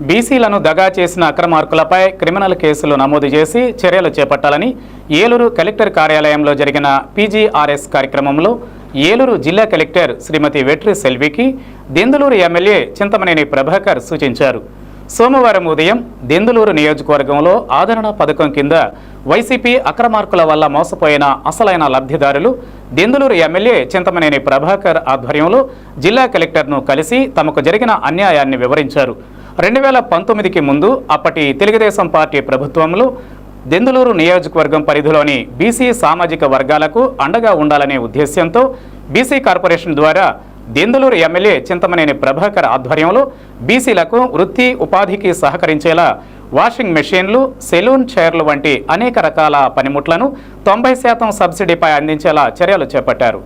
బీసీలను దగా చేసిన అక్రమార్కులపై క్రిమినల్ కేసులు నమోదు చేసి చర్యలు చేపట్టాలని ఏలూరు కలెక్టర్ కార్యాలయంలో జరిగిన పీజీఆర్ఎస్ కార్యక్రమంలో ఏలూరు జిల్లా కలెక్టర్ శ్రీమతి వెట్రి సెల్వికి దెందులూరు ఎమ్మెల్యే చింతమనేని ప్రభాకర్ సూచించారు. సోమవారం ఉదయం దెందులూరు నియోజకవర్గంలో ఆదరణ పథకం కింద వైసీపీ అక్రమార్కుల వల్ల మోసపోయిన అసలైన లబ్ధిదారులు దెందులూరు ఎమ్మెల్యే చింతమనేని ప్రభాకర్ ఆధ్వర్యంలో జిల్లా కలెక్టర్ను కలిసి తమకు జరిగిన అన్యాయాన్ని వివరించారు. రెండు వేల పంతొమ్మిదికి ముందు అప్పటి తెలుగుదేశం పార్టీ ప్రభుత్వంలో దెందులూరు నియోజకవర్గం పరిధిలోని బీసీ సామాజిక వర్గాలకు అండగా ఉండాలనే ఉద్దేశ్యంతో బీసీ కార్పొరేషన్ ద్వారా దెందులూరు ఎమ్మెల్యే చింతమనేని ప్రభాకర్ ఆధ్వర్యంలో బీసీలకు వృత్తి ఉపాధికి సహకరించేలా వాషింగ్ మెషీన్లు సెలూన్ చైర్లు వంటి అనేక రకాల పనిముట్లను తొంభై శాతం సబ్సిడీపై అందించేలా చర్యలు చేపట్టారు.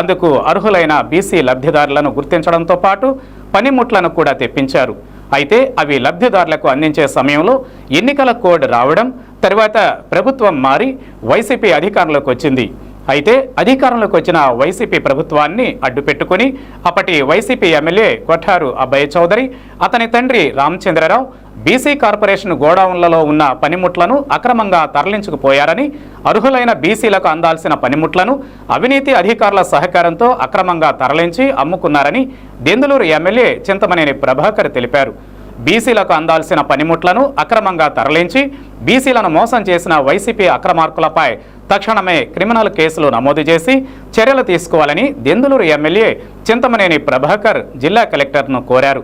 అందుకు అర్హులైన బీసీ లబ్ధిదారులను గుర్తించడంతో పాటు పనిముట్లను కూడా తెప్పించారు. అయితే అవి లబ్ధిదారులకు అందించే సమయంలో ఎన్నికల కోడ్ రావడం తర్వాత ప్రభుత్వం మారి వైసీపీ అధికారంలోకి వచ్చింది. అయితే అధికారంలోకి వచ్చిన వైసీపీ ప్రభుత్వాన్ని అడ్డుపెట్టుకుని అప్పటి వైసీపీ ఎమ్మెల్యే కొఠారు అభయ చౌదరి అతని తండ్రి రామచంద్రరావు బీసీ కార్పొరేషన్ గోడౌన్లలో ఉన్న పనిముట్లను అక్రమంగా తరలించుకుపోయారని అర్హులైన బీసీలకు అందాల్సిన పనిముట్లను అవినీతి అధికారుల సహకారంతో అక్రమంగా తరలించి అమ్ముకున్నారని దెందులూరు ఎమ్మెల్యే చింతమనేని ప్రభాకర్ తెలిపారు. బీసీలకు అందాల్సిన పనిముట్లను అక్రమంగా తరలించి బీసీలను మోసం చేసిన వైసీపీ అక్రమార్కులపై తక్షణమే క్రిమినల్ కేసులు నమోదు చేసి చర్యలు తీసుకోవాలని దెందులూరు ఎమ్మెల్యే చింతమనేని ప్రభాకర్ జిల్లా కలెక్టర్ను కోరారు.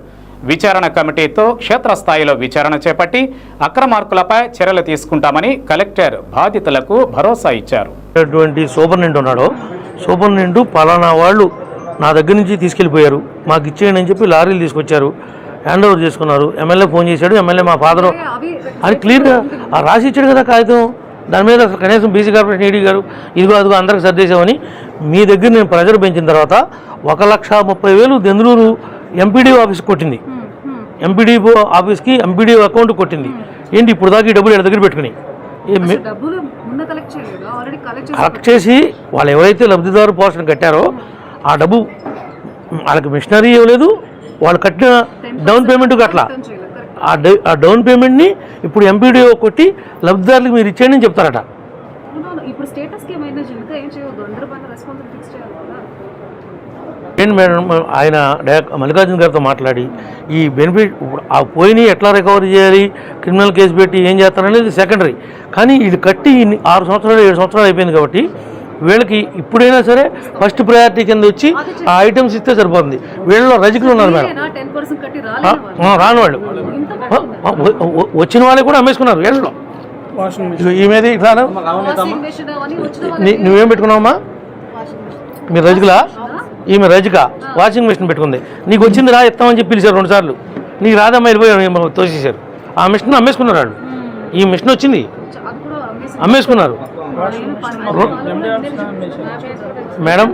విచారణ కమిటీతో క్షేత్రస్థాయిలో విచారణ చేపట్టి అక్రమార్కులపై చర్యలు తీసుకుంటామని కలెక్టర్ బాధితులకు భరోసా ఇచ్చారు. అటువంటి సూపరింటెండెంట్ ఉన్నాడో. సూపరింటెండెంట్ పలానా వాళ్ళు నా దగ్గర నుంచి తీసుకెళ్ళిపోయారు. మాకు ఇచ్చేయండి అని చెప్పి లారీలు తీసుకొచ్చారు. హ్యాండ్ ఓవర్ చేసుకున్నారు ఎమ్మెల్యే ఫోన్ చేశాడు. ఎమ్మెల్యే మా ఫాదరు అని క్లియర్గా ఆ రాసి ఇచ్చాడు కదా కాగితం. దాని మీద అసలు కనీసం బీసీ కార్పొరేషన్ ఈడీ గారు ఇదిగో అదిగో అందరికి సర్దేశామని మీ దగ్గర నేను ప్రెజర్ పెంచిన తర్వాత ఒక లక్ష ముప్పై వేలు దెందులూరు ఎంపీడీ ఆఫీస్కి కొట్టింది. ఎంపీడీఓ ఆఫీస్కి ఎంపీడీఓ అకౌంట్ కొట్టింది. ఏంటి ఇప్పుడు దాకా ఈ డబ్బులు ఇక్కడ దగ్గర పెట్టుకుని? కలెక్ట్ చేసి వాళ్ళు ఎవరైతే లబ్ధిదారు పోర్షన్ కట్టారో ఆ డబ్బు వాళ్ళకి మిషనరీ ఇవ్వలేదు. వాళ్ళు కట్టిన డౌన్ పేమెంట్ కరెక్ట్ ఆ డౌన్ పేమెంట్ని ఇప్పుడు ఎంపీడీఓ కొట్టి లబ్ధిదారులకు మీరు ఇచ్చేయండి అని చెప్తారట. ఏంటి మేడం ఆయన మల్లికార్జున గారితో మాట్లాడి ఈ బెనిఫిట్ ఆ పోయినవి ఎట్లా రికవరీ చేయాలి క్రిమినల్ కేసు పెట్టి ఏం చేస్తారనేది సెకండరీ కానీ ఇది కట్టి ఆరు సంవత్సరాలు ఏడు సంవత్సరాలు అయిపోయింది కాబట్టి వీళ్ళకి ఇప్పుడైనా సరే ఫస్ట్ ప్రయారిటీ కింద వచ్చి ఆ ఐటమ్స్ ఇస్తే సరిపోతుంది. వీళ్ళలో రజకులు ఉన్నారు మేడం. రాని వాళ్ళు. వచ్చిన వాళ్ళే కూడా అమ్మేసుకున్నారు వీళ్ళలో. ఇదిగో ఈ మీద ఇట్లా నువ్వేం పెట్టుకున్నావమ్మా? వాషింగ్ మెషిన్ మీరు రజకులా? ఈమె రజక. వాషింగ్ మెషిన్ పెట్టుకుంది. నీకు వచ్చింది రా ఇస్తామని చెప్పి పిలిచారు రెండు సార్లు. నీకు రాదమ్మా వెళ్ళిపోయారు తోసేశారు. ఆ మిషన్ అమ్మేసుకున్నారు వాళ్ళు. ఈ మిషన్ వచ్చింది. అమ్మేసుకున్నారు. మేడం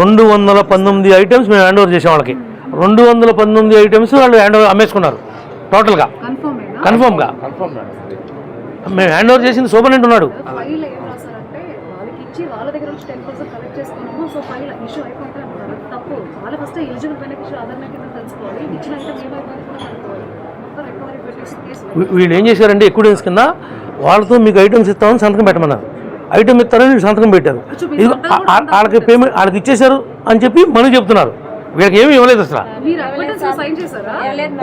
రెండు వందల పంతొమ్మిది ఐటమ్స్ మేము హ్యాండ్ ఓవర్ చేసాం వాళ్ళకి. రెండు వందల పంతొమ్మిది ఐటమ్స్ వాళ్ళు హ్యాండ్ ఓవర్ అమ్మేసుకున్నారు టోటల్గా. కన్ఫర్మ్గా? మేము హ్యాండ్ ఓవర్ చేసింది సూపరింటెండెంట్ ఉన్నాడు. వాళ్ళ ఫస్ట్ ఎలిజిబుల్ ఆధార్ తెలుసుకోవాలి. ఇచ్చిన ఐటమ్ ఏమైపోయింది వీళ్ళు ఏం చేశారంటే ఎక్విడెన్స్ కింద వాళ్ళతో మీకు ఐటమ్స్ ఇస్తామని సంతకం పెట్టమన్నారు. ఐటమ్ ఇస్తారని సంతకం పెట్టారు. ఇది వాళ్ళకి పేమెంట్ వాళ్ళకి ఇచ్చేశారు అని చెప్పి మనం చెప్తున్నారు. వీళ్ళకి ఏమీ ఇవ్వలేదు అసలు. మీరు ఎవిడెన్స్ సైన్ చేశారా?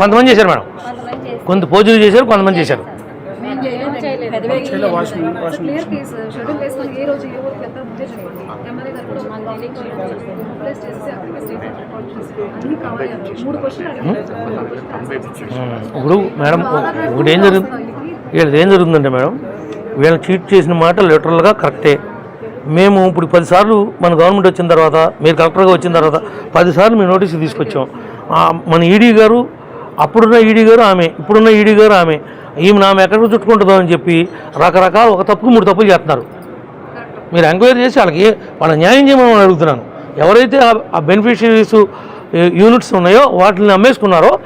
కొంతమంది చేశారు మేడం. కొంత పోజులు చేశారు కొంతమంది చేశారు. ఇప్పుడు మేడం ఒకటి ఏం జరుగుతుంది? వీళ్ళది ఏం జరుగుతుందంటే మేడం వీళ్ళని చీట్ చేసిన మాట లిటరల్గా కరెక్టే మేము ఇప్పుడు పదిసార్లు మన గవర్నమెంట్ వచ్చిన తర్వాత మీరు కలెక్టర్గా వచ్చిన తర్వాత పదిసార్లు మీ నోటీసు తీసుకొచ్చాం. మన ఈడీ గారు అప్పుడున్న ఈడీ గారు ఆమె ఇప్పుడున్న ఈడీ గారు ఆమె. ఈమె ఆమె ఎక్కడికి చుట్టుకుంటుందో అని చెప్పి రకరకాల ఒక తప్పుకు మూడు తప్పులు చేస్తున్నారు. మీరు ఎంక్వైరీ చేసి వాళ్ళకి వాళ్ళ న్యాయం చేయమని అడుగుతున్నాను. ఎవరైతే ఆ- ఆ బెనిఫిషరీస్ యూనిట్స్ ఉన్నాయో వాటిని అమ్మేసుకున్నారో